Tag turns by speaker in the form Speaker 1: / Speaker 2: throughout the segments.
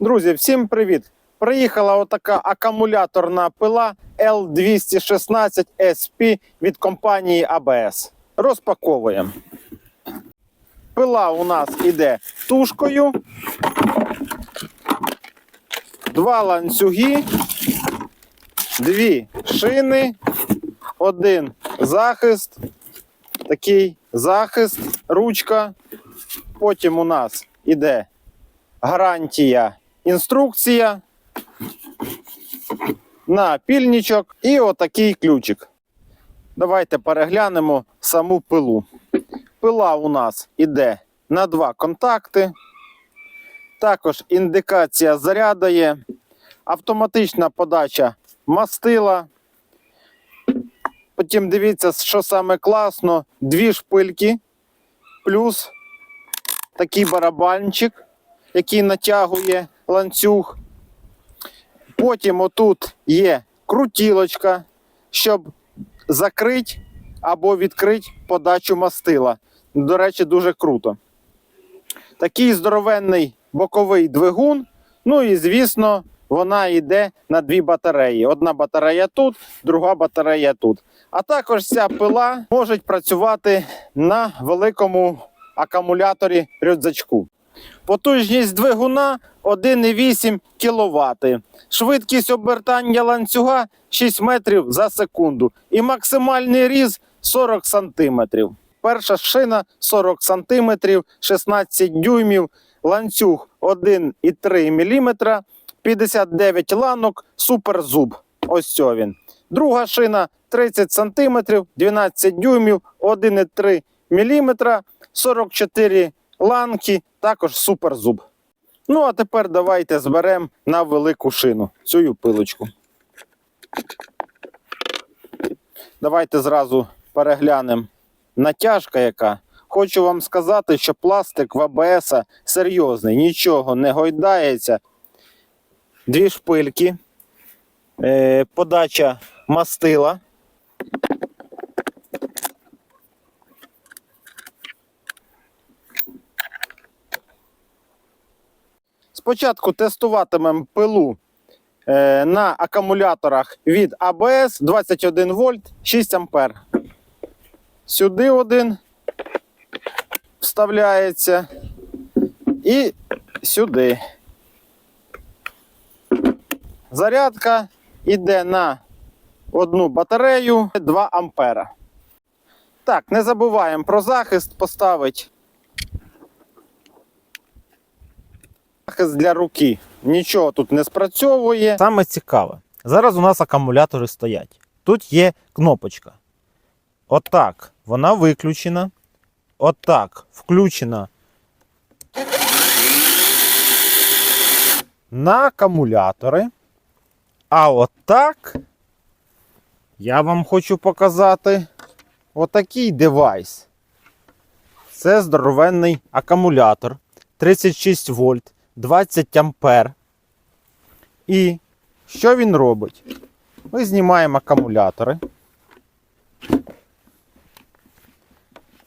Speaker 1: Друзі, всім привіт! Приїхала отака акумуляторна пила L216 SP від компанії ABS. Розпаковуємо. Пила у нас іде тушкою, два ланцюги, дві шини, один захист, такий захист, ручка. Потім у нас іде гарантія, інструкція на пільничок і отакий ключик. Давайте переглянемо саму пилу. Пила у нас іде на два контакти. Також індикація заряду є, автоматична подача мастила. Потім дивіться, що саме класно: дві шпильки, плюс такий барабанчик, який натягує ланцюг. Потім отут є крутілочка, щоб закрити або відкрити подачу мастила. До речі, дуже круто. Такий здоровенний боковий двигун. Ну і, звісно, вона йде на дві батареї. Одна батарея тут, друга батарея тут. А також ця пила може працювати на великому акумуляторі рюкзачку. Потужність двигуна 1,8 кВт. Швидкість обертання ланцюга 6 метрів за секунду. І максимальний різ 40 см. Перша шина 40 см, 16 дюймів, ланцюг 1,3 мм, 59 ланок, суперзуб. Ось цього він. Друга шина 30 см, 12 дюймів, 1,3 мм, 44 ланки, також суперзуб. Ну, а тепер давайте зберемо на велику шину цю пилочку. Давайте зразу переглянемо натяжка яка. Хочу вам сказати, що пластик в АБС серйозний, нічого не гойдається. Дві шпильки, е, подача мастила. Спочатку тестуватимемо пилу е, на акумуляторах від АБС 21 вольт 6 ампер. Сюди один вставляється і сюди. Зарядка йде на одну батарею 2 ампера. Так, не забуваємо про захист поставити. Для руки. Нічого тут не спрацьовує.
Speaker 2: Саме цікаве. Зараз у нас акумулятори стоять. Тут є кнопочка. Отак вона виключена. Отак включена на акумулятори. А отак я вам хочу показати отакий девайс. Це здоровенний акумулятор 36 вольт, 20 ампер. І що він робить? Ми знімаємо акумулятори.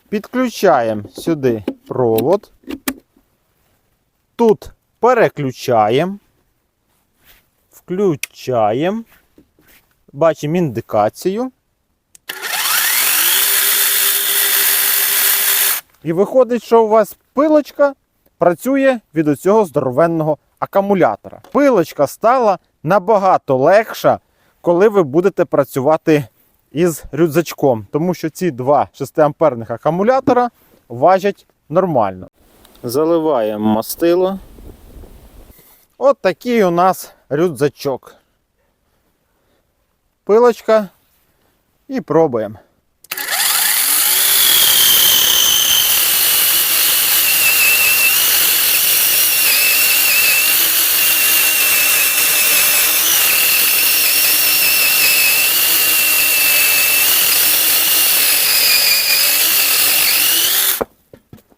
Speaker 2: Підключаємо сюди провод. Тут переключаємо. Включаємо. Бачимо індикацію. І виходить, що у вас пилочка працює від оцього здоровенного акумулятора. Пилочка стала набагато легша, коли ви будете працювати із рюкзачком, тому що ці два 6-амперних акумулятора важать нормально.
Speaker 1: Заливаємо мастило.
Speaker 2: От такий у нас рюкзачок. Пилочка і пробуємо.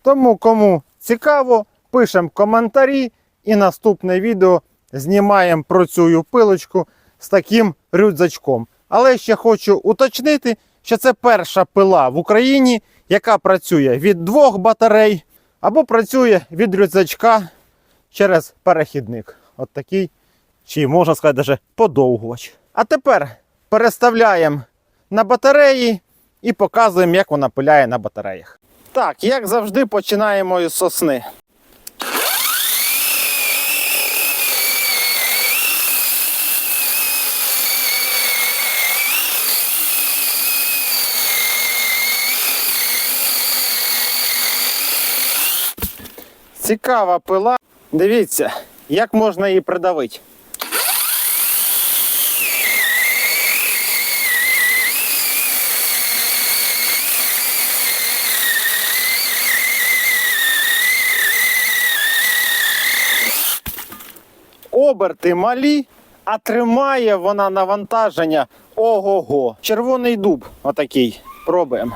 Speaker 2: Тому кому цікаво, пишемо коментарі і наступне відео знімаємо про цю пилочку з таким рюкзачком. Але ще хочу уточнити, що це перша пила в Україні, яка працює від двох батарей або працює від рюкзачка через перехідник. от такий, чи можна сказати, даже подовгувач. А тепер переставляємо на батареї і показуємо, як вона пиляє на батареях.
Speaker 1: Так, як завжди, починаємо із сосни. Цікава пила. Дивіться, як можна її придавити. Оберти малі, а тримає вона навантаження ого-го. Червоний дуб отакий. Пробуємо.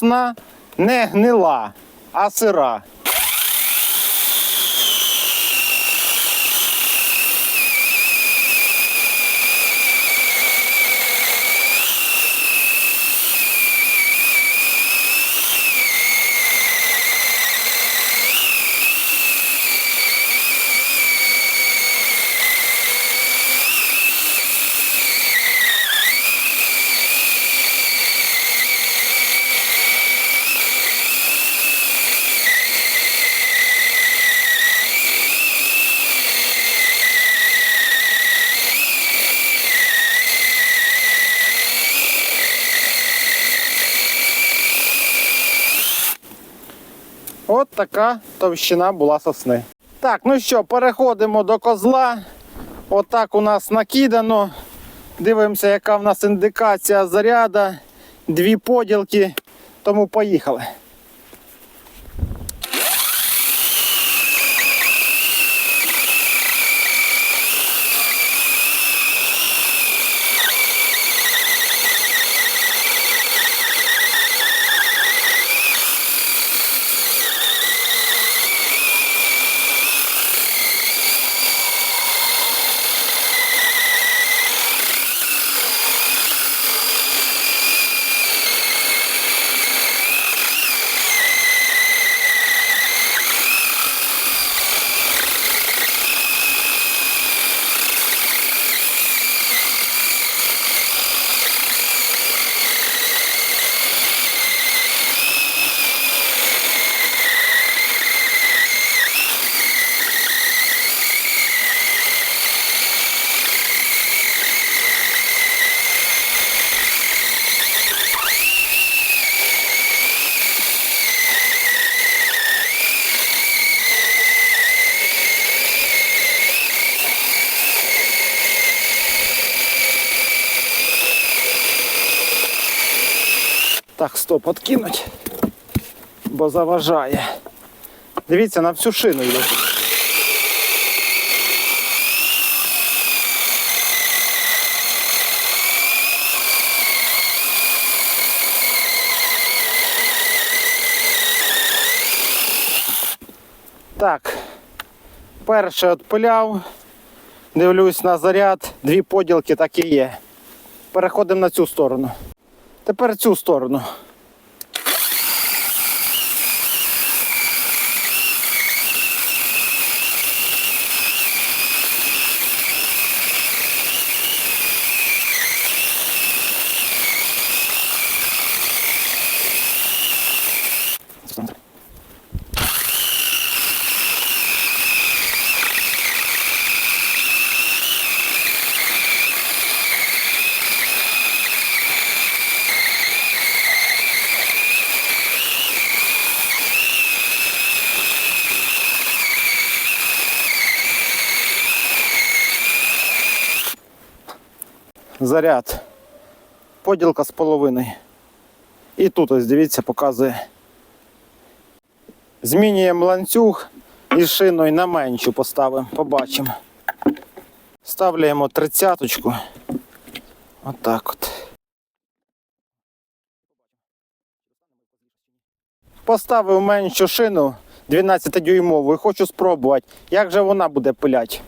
Speaker 1: Сна не гнила, а сира. От така товщина була сосни. Так, ну що, переходимо до козла. Отак у нас накидано. Дивимося, яка в нас індикація заряда. Дві поділки. Тому поїхали. Так, стоп, откинуть, бо заважає. Дивіться, на всю шину йде. Так, перше відпиляв, дивлюсь на заряд, дві поділки так і є. Переходимо на цю сторону. Тепер цю сторону. Заряд. Поділка з половиною. І тут ось дивіться, показує. Змінюємо ланцюг і шиною на меншу поставимо. Побачимо. Ставляємо тридцяточку. Отак от. Поставив меншу шину 12-дюймову і хочу спробувати, як же вона буде пилять.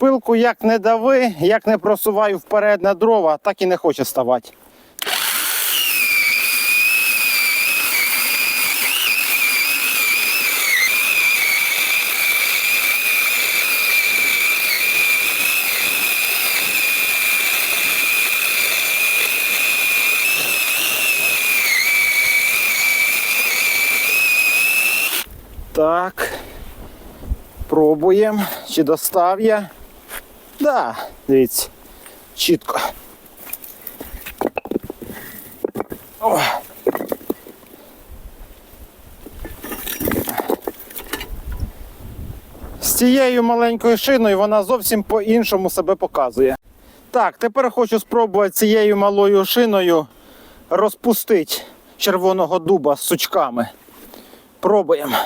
Speaker 1: Пилку як не дави, як не просуваю вперед на дрова, так і не хоче ставати. Так. Пробуємо, чи достав я. Да, дивіться, чітко. О. З цією маленькою шиною вона зовсім по-іншому себе показує. Так, тепер хочу спробувати цією малою шиною розпустити червоного дуба з сучками. Пробуємо.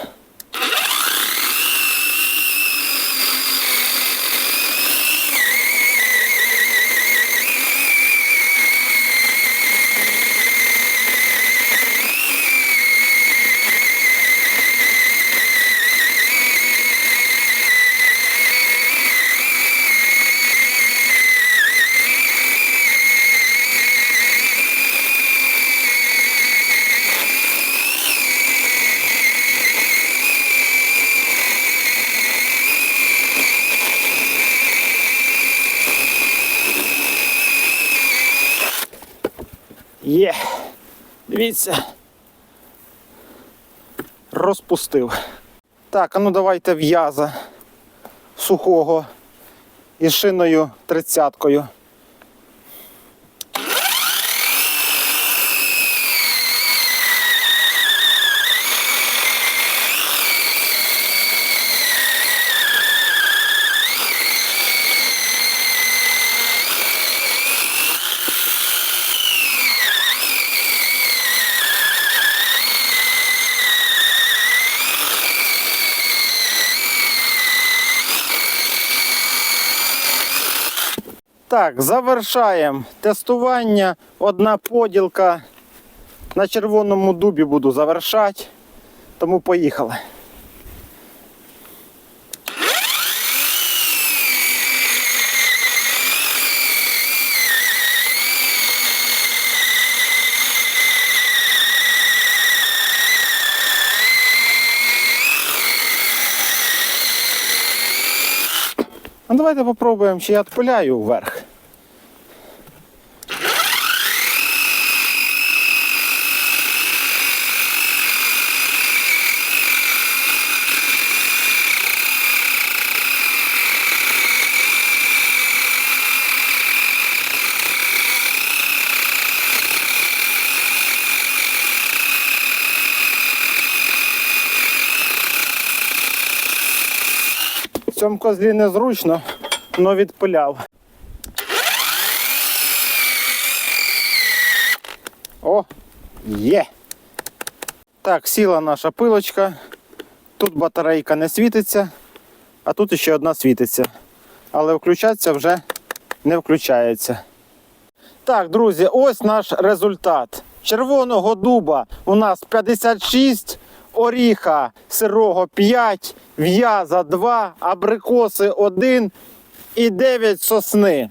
Speaker 1: Є. Дивіться. Розпустив. Так, а ну давайте в'яза сухого із шиною тридцяткою. Так, завершаємо тестування. Одна поділка на червоному дубі буду завершати. Тому поїхали. А давайте попробуємо, чи я відпиляю вверх. В цьому козлі незручно, але відпиляв. О, є. Так, сіла наша пилочка. Тут батарейка не світиться, а тут ще одна світиться. Але включатися вже не включається. Так, друзі, ось наш результат. Червоного дуба у нас 56, оріха сирого 5, в'яза 2, абрикоси 1 і 9 сосни.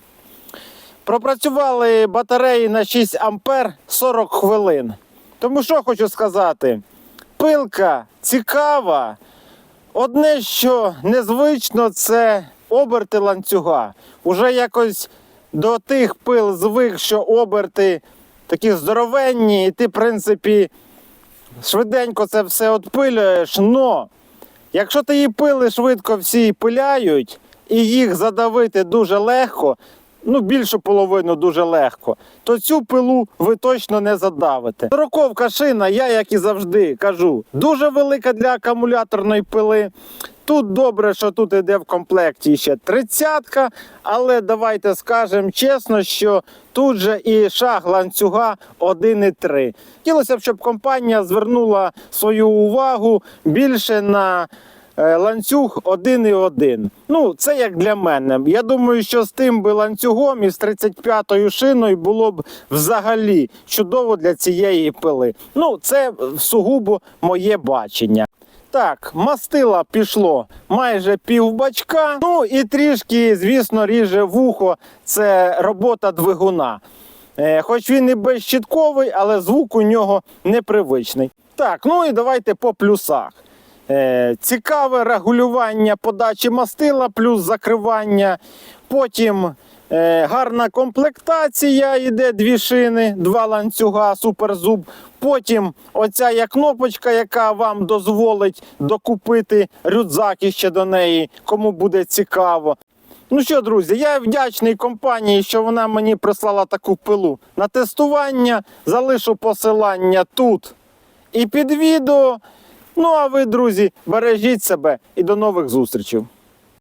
Speaker 1: Пропрацювали батареї на 6 ампер 40 хвилин. Тому що хочу сказати? Пилка цікава. Одне, що незвично, це оберти ланцюга. Уже якось до тих пил звик, що оберти такі здоровенні, і ти, в принципі, швиденько це все отпилюєш. Но якщо ти її пили швидко всі пиляють, і їх задавити дуже легко, ну більшу половину дуже легко, то цю пилу ви точно не задавите. Сороковка шина, я як і завжди кажу, дуже велика для акумуляторної пили. Тут добре, що тут іде в комплекті ще тридцятка, але давайте скажемо чесно, що тут же і шаг ланцюга 1,3. Хотілося б, щоб компанія звернула свою увагу більше на е, ланцюг 1,1. Ну, це як для мене. Я думаю, що з тим би ланцюгом і з 35-ю шиною було б взагалі чудово для цієї пили. Ну, це сугубо моє бачення. Так, мастила пішло майже півбачка. Ну і трішки, звісно, ріже вухо. Це робота двигуна. Е, хоч він і безщітковий, але звук у нього непривичний. Так, ну і давайте по плюсах. Е, цікаве регулювання подачі мастила, плюс закривання. Потім гарна комплектація, йде дві шини, два ланцюга, суперзуб. Потім оця є кнопочка, яка вам дозволить докупити рюкзак іще до неї, кому буде цікаво. Ну що, друзі, я вдячний компанії, що вона мені прислала таку пилу на тестування. Залишу посилання тут і під відео. Ну а ви, друзі, бережіть себе і до нових зустрічей.